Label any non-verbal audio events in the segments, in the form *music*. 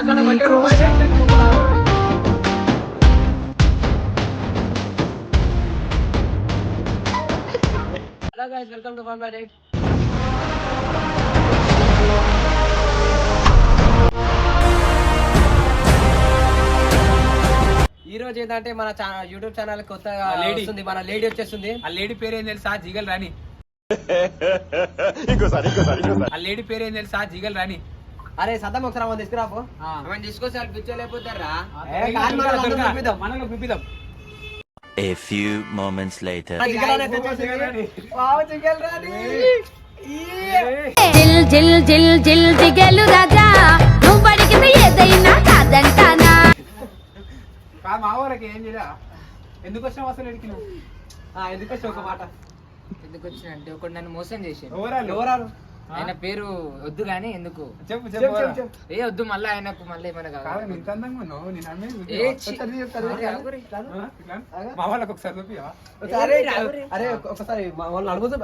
Hello guys welcome to fun ఈ రోజు ఏంటంటే మన యూట్యూబ్ ఛానల్ కొత్తగా lady. వస్తుంది మన లేడీ వచ్చేస్తుంది. ఆ లేడీ పేరేం తెలుసా? జిగల్ రాణి. *laughs* ఇంకోసారి ఇంకోసారి ఇంకోసారి. ఆ లేడీ పేరేం తెలుసా? జిగల్ రాణి. అరే సద్దం ఒకసారి మనం తీసుకురాపో. మనం తీసుకొచ్చి మనలో. మనలో చూపిద్దాం A few moments later. జిల్ జిల్ జిల్ జిల్ దిగలు రాజా. నువ్వు పడికితే ఏదైనా కాదంటానా? కాదు మా వాళ్ళకి ఏం చేయలే ఎందుకు వచ్చినావు అసలు ఎడికి నువ్వు? ఎందుకు వచ్చి ఒక మాట? ఎందుకు వచ్చినంటే ఒకడు నన్ను మోసం చేసాడు. ఎవరాలు? ఎవరారు ఆయన పేరు వద్దు గానీ ఎందుకు? చెప్పు చెప్పు. ఏ వద్దు మళ్ళీ ఆయనకు మళ్ళీ ఏమైనా కాదు కావాలి? నువ్వు ఇంత అందంగా ఉన్నావు. నేను అమ్మేది ఏ చూపివా? చి- ఒకసారి? మా వాళ్ళకి అరే వాళ్ళని అడుగుతూ?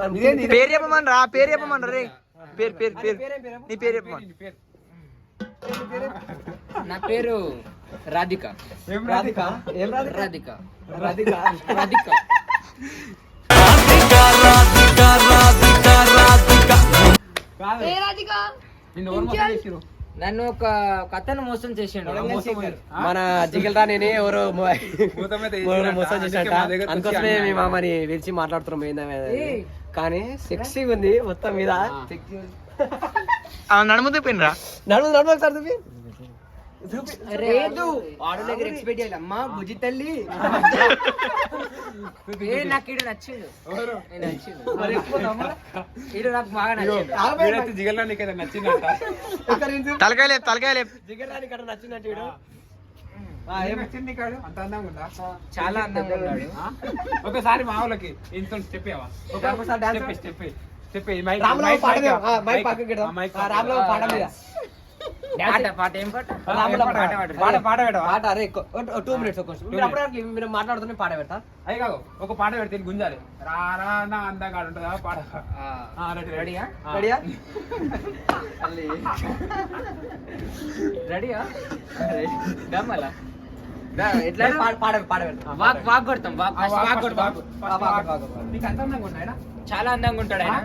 పేరు చెప్పమని. రా? పేరు చెప్పమని రే పేరు. పేరు పేరు? నీ పేరు చెప్పమని నీ పేరు? నా పేరు రాధిక. ఏం రాధిక? ఏం రాధిక? రాధిక. రాధిక. రాధిక. *laughs* నిన్ను ఒక అతను మోసం చేసిండు? మన జిగల్ రాణిని ఎవరో మొ-. మోసం చేసినట్ట మా అందుకోసమే అన్నాడు. మేము మరి పిలిచి మాట్లాడుతున్నాం ఏయ్. కానీ సెక్సీగా ఉంది మొత్తం మీద. నడుము తిప్పినరా. నడుము నడుము ఒకసారి చూపి లేదు వాడు దగ్గర ఎక్స్పెక్ట్ చేయాలి. అమ్మా బుజ్జి తల్లి. ఏ నాకు ఈడు నచ్చిండు. నాకు బాగా నచ్చిండు. నీకైతే నచ్చిందంట. తలకాయ లేపు తలకాయ లేపు. జిగల్ రాణి కట్ట నచ్చినట్టు వీడు. ఆ, ఏం ఏం? నచ్చింది కాడు అంత అందంగా ఉందా? చాలా అందంగా ఉన్నాడు? ఒకసారి మా వాళ్ళకి ఇంత చెప్పావా? ఒక- ఒకసారి చెప్పేసి చెప్పి చెప్పి మైక్ రామ్లో మైక్ పాట మైక్ పాట మీద. టూ మినిట్స్ మీరు మాట్లాడుతున్న పాట పెడతా? అయ్యి కాదు ఒక పాట పెడితే గుంజాలి. రా రా నా అందంగా ఉంటుందా? పాట. రెడీయా. రెడీయా రెడీయా ఎట్లా? వాక్ వాక్ కొడతాం వాక్ వాక్ చాలా అందంగా ఉంటాడు ఆయన.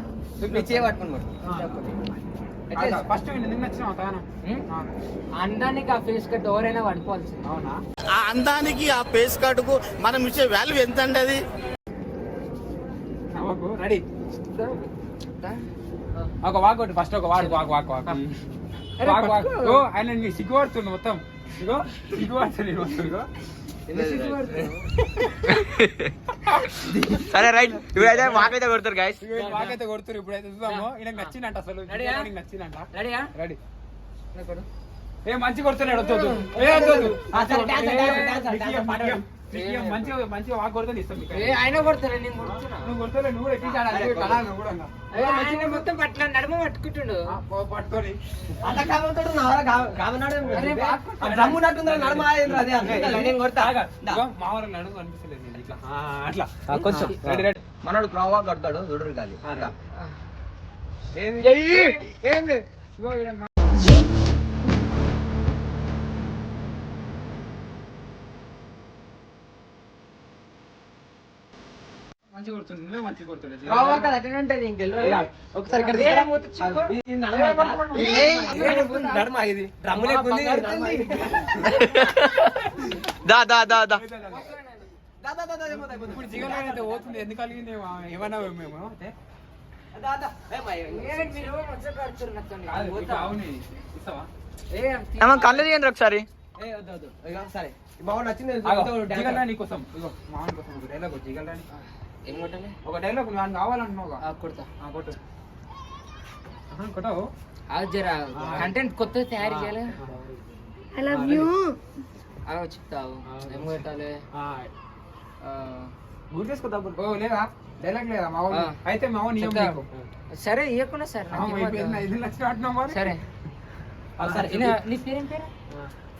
చేయ పట్టుకుని? ఫస్ట్ నిన్ను నచ్చిన తాను? ఉం? అందానికి ఆ ఫేస్ కట్ ఎవరైనా పడిపోవాల్సింది అవునా? ఆ అందానికి ఆ పేస్ కార్డుకు మనం ఇచ్చే వాల్యూ ఎంత అండి అది రెడీ. ఒక వాక్ ఒకటి ఫస్ట్ ఒక వాడు walk walk walk. Walk walk. Oh ఆయన నీ సిగ్గుపడుతుండు మొత్తం. ఇగో సిగ్గుపడుతుంది మొత్తం ఇగో? *laughs* సరే రైట్. ఇప్పుడైతే మాకైతే కొడతారు గాయస్ వాక్ అయితే కొడుతురు ఇప్పుడైతే చూద్దాము. ఈయనకి నచ్చిందంట అసలు. నచ్చిందంట. రెడీయా రెడీ ఏ మంచి కొడుతున్నాడు వద్దు పాడు. మంచిగా మంచిగా వాక్ కొడితే ఇస్తాం మీకు ఏ ఆయన కొడతాడు నేను కొడుతున్నా. నువ్వు నువ్వు కూడా ఎక్కించి ఆడాలి కళ నువ్వు కూడా ఇంకా. ఏ, ఆయన మొత్తం పట్ల నడుమ పట్టుకుంటుండు. పట్టుకొని. అదే. నేను కొడతా. అనిపిస్తలేదు ఇట్లా. అట్లా. కొంచెం. మనోడు క్రావా కడతాడు చూడరు ఏంది దా దా దా దా. ఇప్పుడు అయితే పోతుంది. ఎందుకు కలిగింది ఏమన్నా మేము అయితే. కళ్ళు తీయండి ఒకసారి. సరే. నచ్చింది రాణి కోసం. డైలాగ్ జిగన్ రాణి ఏం కొట్టాలి? ఒక డైలాగ్ నాకు కావాలంటున్నావు ఆ, కొడతా. కొట్టు. ఆహా, కొట్టావు? అది జర కంటెంట్ కొత్త తయారు చేయాలి. ఐ లవ్ యూ అవి చెప్తావు. ఏం కొట్టాలి? గుర్తు చేసుకో ఓ లేదా? డైలాగ్ లేదా మా. అయితే మా నియమం. సరే ఇవ్వకుండా సార్. ఐదు లక్షలు అంటున్నావు మరి? సరే. ఆ, సరే, నీ పేరేం పేరు?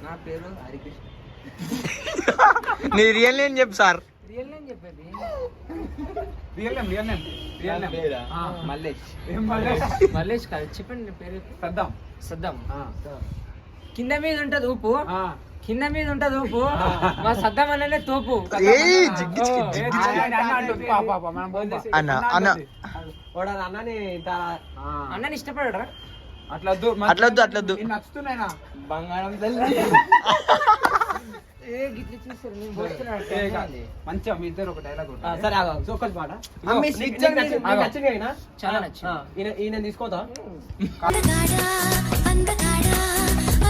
నా పేరు హరికృష్ణ. *laughs* నీ రియల్ నేమ్ చెప్పు సార్. రియల్ నేమ్ చెప్పేది real name real name real name పేరా? ఆ, మల్లేష్. ఏం మళ్ళీ మల్లేష్ కాదు చెప్పండి పేరు. సద్దాం. సద్దాం. ఆ. కింద మీద ఉంటది ఊపు. కింద మీద ఉంటది ఊపు. మా సద్దం అన్ననే తోపు. అన్న, అన్న. అన్నని. అన్నని ఇష్టపడరా? అట్లా వద్దు మంచి- అట్లా అట్లా నచ్చుతున్నాయినా బంగారం తల్లి. *laughs* మంచిగా మీ ఇద్దరు ఒక డైలాగ్ సరే ఆగు. ఒక్కటి పాట. చాలా నచ్చింది. ఈయన తీసుకోతా అందగాడా అందగాడా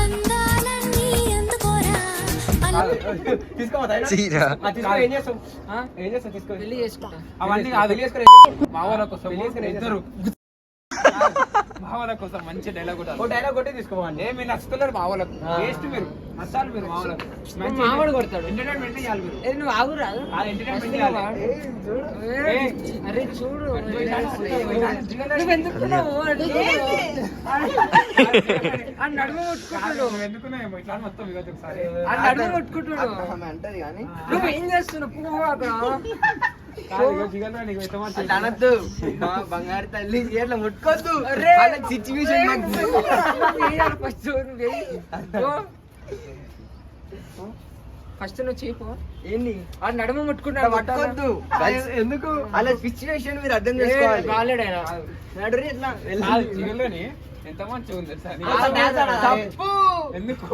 అందాలన్నీ అందుకోరా అలా తీసుకోవద్దా అయినా? చీర. ఆ, తీసుకో ఏం చేస్తావు? ఆ? ఏం చేస్తావు? తీసుకో. పెళ్ళి చేసుకుంటా. అవన్నీ ఇద్దరు. మా వాళ్ళ కోసం మంచి డైలాగ్ కూడా ఓ డైలాగ్ కొట్టి తీసుకోమండి ఏ మీరు నచ్చుతలేరు మా వాళ్ళకు ఆ. వేస్ట్ మీరు. నచ్చాలి మీరు మా వాళ్ళకు మంచి మావాడు కొడతాడు. ఎంటర్టైన్మెంట్ చేయాలి మీరు. ఏ నువ్వు ఆగు. రాదు ఆ ఎంటర్టైన్మెంట్ చేయాలి అరే చూడు. నువ్వు ఎందుకున్నావు ఆ నడుము కొట్టుకుంటాడు నువ్వు ఎందుకున్నావేమో ఇట్లా అని మొత్తం ఇవ్వచ్చు ఒకసారి. ఆ నడుము కొట్టుకుంటాడు నువ్వు ఏం చేస్తున్నావు? పువ్వు అక్కడ అనద్దు బంగారు తల్లి ఇట్లా ముట్టుకోద్దు. సిచ్యువేషన్ ఫస్ట్ ఫస్ట్ నువ్వు చేయకు ఏంటి ఆ నడుము ముట్టుకుంటాడు పట్టుకోద్దు. ఎందుకు? అలా సిచ్యువేషన్ మీరు అర్థం చేసుకోవాలి. కాలేడు ఆయన. నడురి ఇట్లా ఎంత మంచిగా ఉంది. తప్పు! ఎందుకు?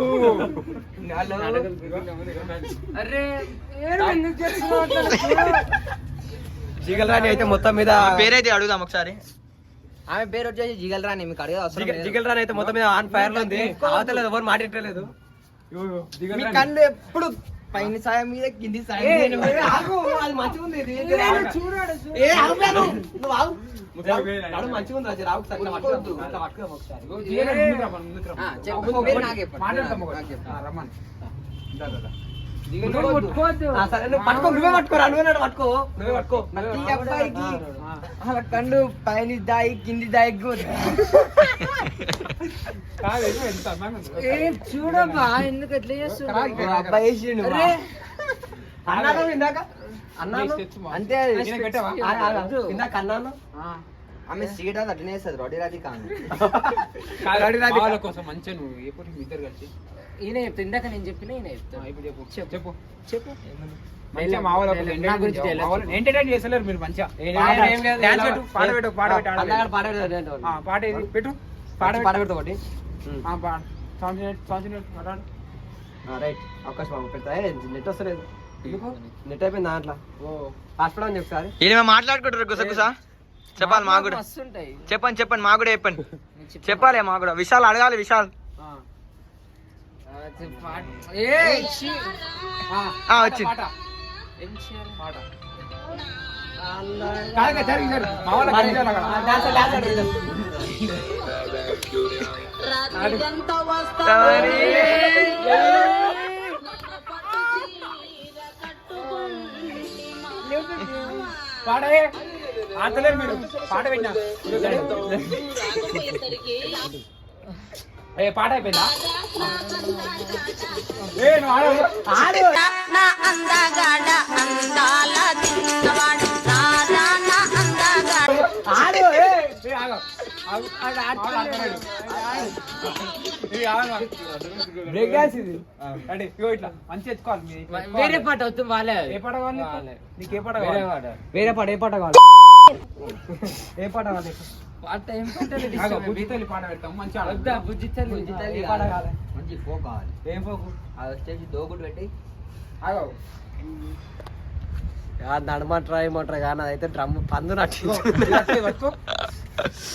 జిగల్ రాణి అయితే మొత్తం మీద పేరైతే అడుగుదాం ఒకసారి. ఆమె పేరు వచ్చేసి జిగల్ రాణి మీకు అడిగే జిగల్ రాణి అయితే మొత్తం మీద ఆన్ ఫైర్లో ఉంది. అవతల ఎవరు మాట్లాడలేదు మీ కళ్ళు ఎప్పుడు పైన సాయం మీద కింది సాయం అది మంచిగా ఉంది చూడాడు మంచిగా రావు సరే నువ్వు పట్టుకో నువ్వే పట్టుకోరా నువ్వే పట్టుకో. నువ్వే పట్టుకో. అలా కళ్ళు పైన దాయి కింది దాయి. ఏ, చూడబ్బా ఎందుకు ఎట్లా చేస్తున్నావు అన్నాను ఇందాక? అన్నాను. అంతే. ఇందాక అన్నాను? ఆ. ఆమె సీట్ అది అట్లనే వేస్తుంది రోడ్డు రాజీ కాదు. కోసం మంచిగా నువ్వు ఎప్పుడు ఇద్దరు కలిసి? ఈయన చెప్తా ఇందాక నేను చెప్పిన ఈయన ఇప్పుడు చెప్పు. చెప్పు. చెప్పు. చెప్పు. మంచిగా మా వాళ్ళ కోసం నా గురించి entertain dialogue చేయాలి. ఎంటర్టైన్ చేస్తలేరు మీరు మంచిగా. ఏం పాట, ఏం లేదు, డాన్స్ ఏం పెట్టు, లేదు. పాట పెట్టు పాట పెట్టు, ఆడ అన్నగాడు పెట్టు. పాట పెడతాడు ఆ, పాట ఏది? పెట్టు. పాట పాట పాట పెట్టు. పెడతా ఒకటి. ఆ, పాట సాంగ్ చేయండి, సాంగ్ చేయండి, పాడాడు. రైట్. అవకాశం బాబు పెడతా. నెట్ వస్తలేదు. ఎందుకు? నెట్ అయిపోయింది దాంట్లో ఓ. హాస్పిటల్ అని చెప్తారు ఈయన మాట్లాడుకుంటారు గుసగుసా చెప్పాలి మాకు కూడా. చెప్పండి చెప్పండి మాకు కూడా చెప్పండి. *laughs* చెప్పాలి మాకు కూడా. విశాల్ అడగాలి విశాల్. ఆ. ఆ, చెప్పు, పాట. ఏ, ఛీ. ఆ, ఆ, పాట, వచ్చింది. పాట, ఏం చేయాలి? పాట. కాదు, కాదు, జరిగి, జరిగి. మా వాళ్ళ కలిసి చేయాలి అక్కడ. డాన్స్ డాన్స్ అడుగుతాం పాడే ఆడతలేరు మీరు పాట పెట్టినా ఏ పాట అయిపోయిందా ఏ నువ్వు ఆడు వేరే పాట వస్తుంది వాళ్ళే. ఏ పాట కావాలి నీకు? ఏ పాట వేరే కావాలి? పాట. వేరే పాట ఏ పాట కావాలి? ఏ పాట కావాలి పాట ఏం పాట లేదు ఆగు, ఇష్టమే. బుజ్జి తల్లి పాట పెడతాం. మంచి ఆడ. వద్దా బుజ్జి తల్లి బుజ్జి తల్లి ఏ పాట కావాలి? మంచి కావాలి. ఏం పోకు అది వచ్చేసి దోగుడు పెట్టి. నడమంటారా ఏమంటారా కానీ అదైతే డ్రమ్ పందు నట్టు ఇగో, ఇలా చేయి పట్టుకో.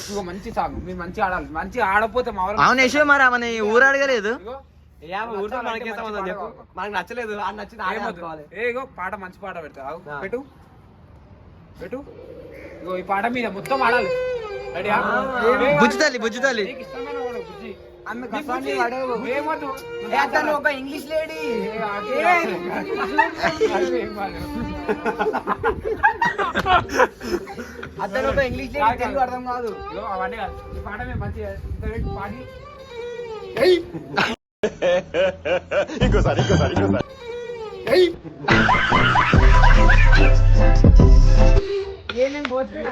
ఇగో మంచి సాంగ్. మీరు మంచి ఆడాలి. మంచి ఆడపోతే అవును యశో మరి మన ఊరు అడగలేదు. మనకే నచ్చలేదు. ఆ నచ్చింది ఆడే ఏమొద్దు. అనుకోవాలి. ఏ ఇగో పాట మంచి పాట పెడతా. ఆగు. ఆ. పెట్టు. పెట్టు. ఇగో ఈ పాట మీద మొత్తం ఆడాలి. బుజ్జి తల్లి బుజ్జి తల్లి. ఇంగ్లీష్ లేడీ అతను ఒక ఇంగ్లీష్ తెలుగు అర్థం కాదు. అవన్నీ కాదు. ఈ పాట మీద మంచి ఇంత పెట్టి పాడి ఏమేమి పోతున్నా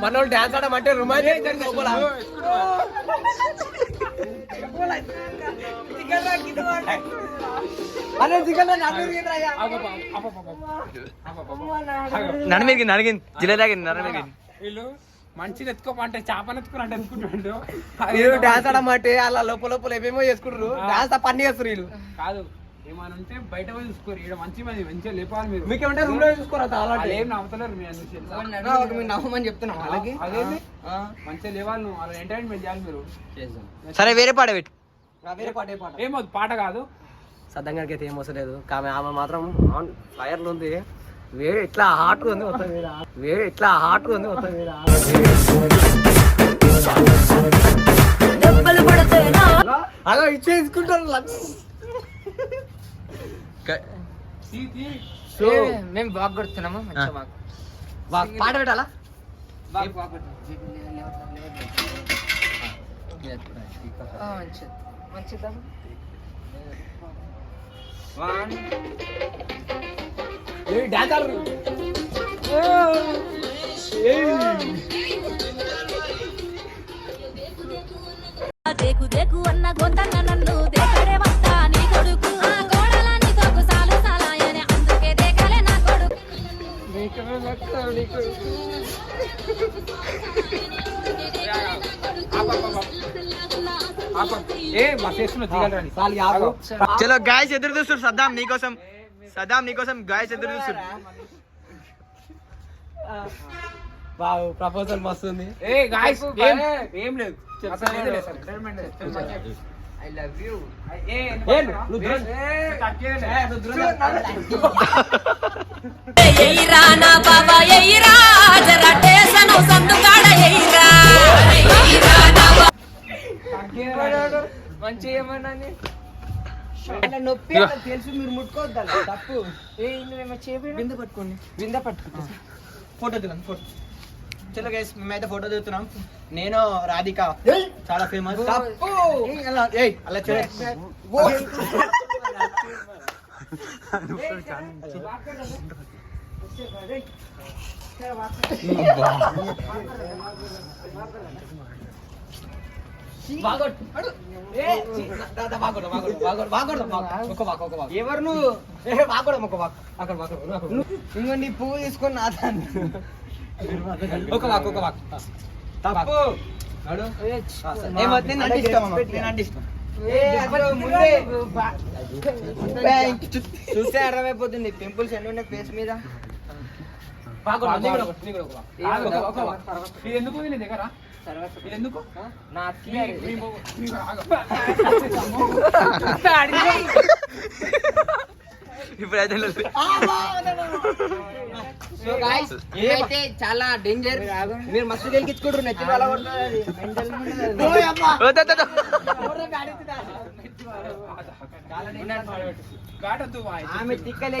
మనోళ్ళు డాన్స్ ఆడమంటే రొమాంటిక్ లోపల. అరే చికెన్ నడిమిరిగింది నడిగింది జిల్లాగింది నడిమిరిగింది వీళ్ళు మంచిగా ఎత్తుకోప అంటే చేపలు ఎత్తుకుని అంటే ఎత్తుకుంటాడు మీరు డాన్స్ ఆడమంటే అలా లోపల లోపల ఏమేమో చేసుకుంటారు డాన్స్ పని చేస్తారు వీళ్ళు. కాదు. ఏమని ఉంటే బయట పోయి చూసుకోరు. ఇక్కడ మంచి మంది మంచిగా లేపాలి మీరు. మీకేమంటే రూమ్లో చూసుకోరా అలాంటి ఏం నవ్వుతలేరు. మీరు నవ్వమని చెప్తున్నాం అదేంది? ఆ, మంచిగా లేవాలి నువ్వు. అలా ఎంటర్టైన్మెంట్ చేయాలి మీరు. సరే వేరే పాట పెట్టు. వేరే పాట ఏ పాట? ఏమవుతుంది పాట కాదు. సద్దంగానికి అయితే ఏం వస్తలేదు. కానీ ఆమె మాత్రం ఆన్ ఫైర్లో ఉంది. వేడి ఎట్లా హాట్ ఉంది మొత్తం మీద. వేడి ఎట్లా హాట్ ఉంది మొత్తం అలా ఇచ్చేసుకుంటారు తీ. మేము బాగా కొడుతున్నాము మంచిగా మాకు వా- పాట పెట్టాలా? దేకు దేకు అన్న గొంతన్న నన్ను చేస్తున్న దిగలరాని చాలు గాయస్ ఎదురు చూస్తారు సద్దాం నీకోసం. సద్దాం నీకోసం గాయస్ ఎదురు చూస్తారు బావు ప్రపోజల్ మస్తు ఉంది. ఏ గాయ్స్ ఏం ఏం లేదు. ఐ లవ్ యూ ఏ. ఎయిరా నా బాబా ఎయిరా జరా టేసను సందుకాడ ఎయిరా ఎయిరా నా బాబా. ఏమన్నా నొప్పి అలా తెలుసు మీరు ముట్టుకోవద్దు తప్పు. ఏ నువ్వేమో చేపి బిందె పట్టుకోండి. బింద పట్టుకుంటా. ఫోటో దిగండి ఫోటో. చలో గైస్ మేమైతే ఫోటో దిగుతున్నాం. నేను రాధిక. చాలా ఫేమస్ తప్పు! ఏయ్, అలా ఎవరు నువ్వు? అక్కడ వాక్ ఇంకో నీ పువ్వు తీసుకొని నా దాన్ని ఒక వాక్ ఒక వాక్. తప్పు. చూస్తే అర్థమైపోతుంది. పింపుల్స్ ఎన్ని ఉన్నాయి ఫేస్ మీద? ఎందుకు దగ్గర? ఎందుకు? నా. *laughs* *laughs* ఇప్పుడైతే *laughs* ఏమైతే చాలా డేంజర్ మీరు మస్తు గెలికించుకుంటారు నెత్తి అలా. ఆమె తిక్కలే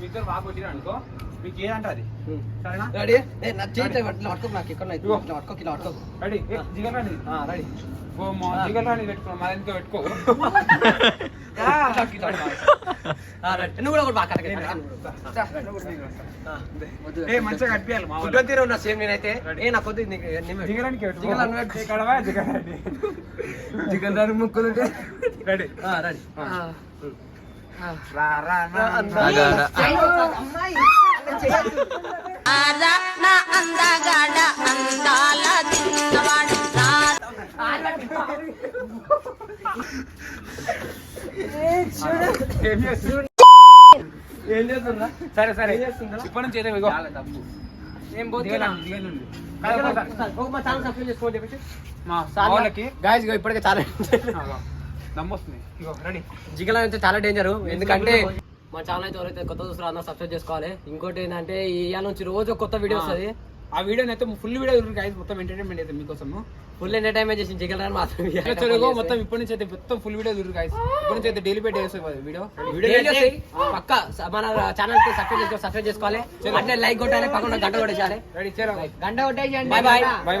కరా ఇద్దరు బాగా కొట్టిరు అనుకో మీకు ఏదంటే అది? సరేనా? రెడీ? ఏ నా చేతి పట్టుకో నాకు ఇక్కడ ఇట్లా పట్టుకో ఇట్లా పట్టుకో. రెడీ. రాణి రెడీ. ఓ మా జిగల్ రాణి పెట్టుకో మా ఎందుకో పెట్టుకో. *laughs* నువ్వు కూడా బాగా మంచిగా మా ఫుడ్ తీరు ఉన్నా సేమ్ నేనైతే. ఏ నా కొద్ది జిగరానికి పెట్టుకో జిగల్ అని పెట్టు. కడవా? జిగరాణి. చికెన్ రాని ముక్కలు రెడీ. రెడీ సరే సరే. ఇప్పటి నుంచి ఏదో తప్పు మా సార్లకి ఇప్పటికే చాలా నమ్మొస్తుంది. ఇగో రెడీ జిగల అయితే చాలా డేంజర్ ఎందుకంటే మా ఛానల్ అయితే ఎవరైతే కొత్త చూస్తారో అందరూ సబ్స్క్రైబ్ చేసుకోవాలి. ఇంకోటి ఏంటంటే ఇవాళ నుంచి రోజు కొత్త వీడియో వస్తుంది ఆ వీడియోని అయితే ఫుల్ వీడియో guys మొత్తం ఎంటర్టైన్మెంట్ అయితే మీకోసము. ఫుల్ ఎంటర్టైన్మెంట్ చేసి జిగల మాత్రం చలో, ఇగో మొత్తం ఇప్పటి నుంచి అయితే మొత్తం ఫుల్ వీడియో చూడు guys. ఇప్పటి నుంచి అయితే డైలీ పెట్టి వీడియో వీడియో పక్క మన ఛానల్కి సబ్స్క్రైబ్ చేసుకో సబ్స్క్రైబ్ చేసుకోవాలి. అంటే లైక్ కొట్టాలి పక్కన గంట కొట్టేసాలి రెడీ చేరా గంట కొట్టేసి బాయ్ బాయ్ బాయ్ బాయ్